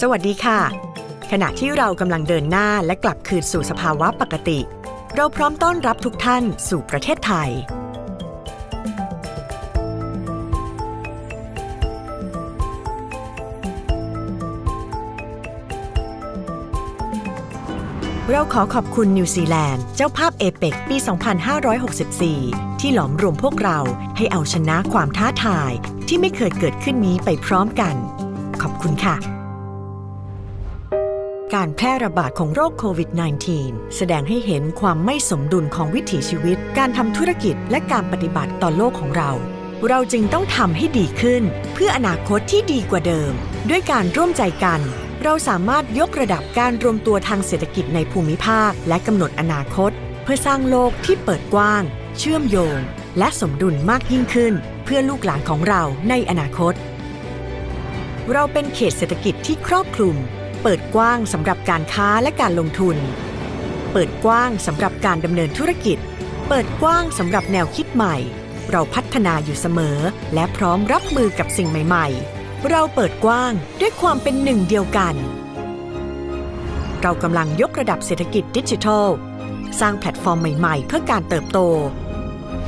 สวัสดีค่ะ ขณะที่เรากำลังเดินหน้าและกลับคืนสู่สภาวะปกติ เราพร้อมต้อนรับทุกท่านสู่ประเทศไทย เราขอขอบคุณนิวซีแลนด์ เจ้าภาพเอเปกปี 2564 ที่หลอมรวมพวกเราให้เอาชนะความท้าทายที่ไม่เคยเกิดขึ้นนี้ไปพร้อมกัน ขอบคุณค่ะ การแพร่ระบาดของโรคโควิด -19 แสดงให้เห็นความไม่สมดุลของวิถีชีวิต การทำธุรกิจและการปฏิบัติต่อโลกของเรา เราจึงต้องทำให้ดีขึ้น เพื่ออนาคตที่ดีกว่าเดิม ด้วยการร่วมใจกัน เราสามารถยกระดับการรวมตัวทางเศรษฐกิจในภูมิภาค และกำหนดอนาคต เพื่อสร้างโลกที่เปิดกว้าง เชื่อมโยง และสมดุลมากยิ่งขึ้น เพื่อลูกหลานของเราในอนาคต เราเป็นเขตเศรษฐกิจที่ครอบคลุม เปิดกว้างสำหรับการค้าและการลงทุน เปิดกว้างสำหรับการดำเนินธุรกิจ เปิดกว้างสำหรับแนวคิดใหม่ เราพัฒนาอยู่เสมอ และพร้อมรับมือกับสิ่งใหม่ ๆ เราเปิดกว้างด้วยความเป็นหนึ่งเดียวกัน เรากำลังยกระดับเศรษฐกิจดิจิทัล สร้างแพลตฟอร์มใหม่ ๆ เพื่อการเติบโต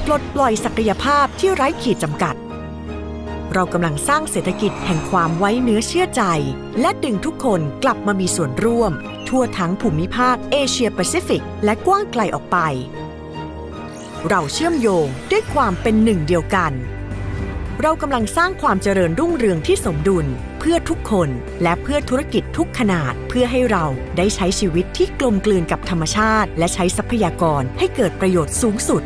ปลดปล่อยศักยภาพที่ไร้ขีดจำกัด เรากำลังสร้างเศรษฐกิจแห่งความไว้เนื้อเชื่อใจ และดึงทุกคนกลับมามีส่วนร่วม ทั่วทั้งภูมิภาคเอเชียแปซิฟิก และกว้างไกลออกไป เราเชื่อมโยงด้วยความเป็นหนึ่งเดียวกัน เรากำลังสร้างความเจริญรุ่งเรืองที่สมดุล เพื่อทุกคนและเพื่อธุรกิจทุกขนาด เพื่อให้เราได้ใช้ชีวิตที่กลมกลืนกับธรรมชาติ และใช้ทรัพยากรให้เกิดประโยชน์สูงสุด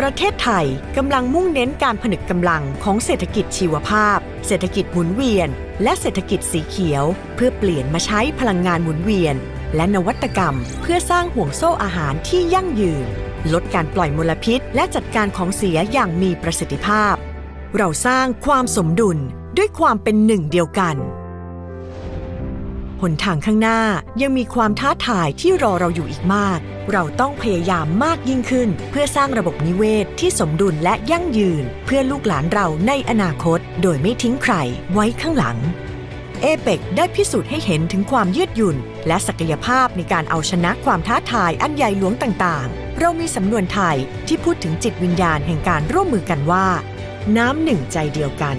ประเทศไทยกำลังมุ่งเน้นการผนึกกำลังของเศรษฐกิจชีวภาพ เศรษฐกิจหมุนเวียน และเศรษฐกิจสีเขียว เพื่อเปลี่ยนมาใช้พลังงานหมุนเวียน และนวัตกรรม เพื่อสร้างห่วงโซ่อาหารที่ยั่งยืน ลดการปล่อยมลพิษ และจัดการของเสียอย่างมีประสิทธิภาพ เราสร้างความสมดุลด้วยความเป็นหนึ่งเดียวกัน หนทางข้างหน้ายังมีความท้าทายที่รอเราอยู่อีกมาก เราต้องพยายามมากยิ่งขึ้น เพื่อสร้างระบบนิเวศที่สมดุลและยั่งยืน เพื่อลูกหลานเราในอนาคต โดยไม่ทิ้งใครไว้ข้างหลังเอเปกได้พิสูจน์ให้เห็นถึงความยืดหยุ่น และศักยภาพในการเอาชนะความท้าทายอันใหญ่หลวงต่างๆ เรามีสำนวนไทยที่พูดถึงจิตวิญญาณแห่งการร่วมมือกันว่า น้ำหนึ่งใจเดียวกัน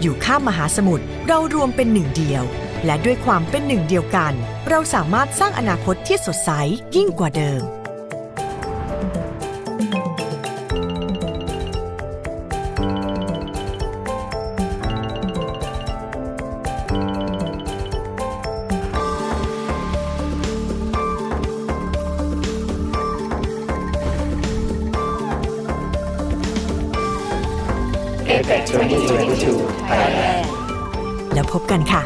อยู่ข้ามมหาสมุทรเรารวมเป็นหนึ่งเดียว และด้วยความเป็นหนึ่งเดียวกัน เราสามารถสร้างอนาคตที่สดใสยิ่งกว่าเดิม APEC 2022 Thailand แล้วพบกันค่ะ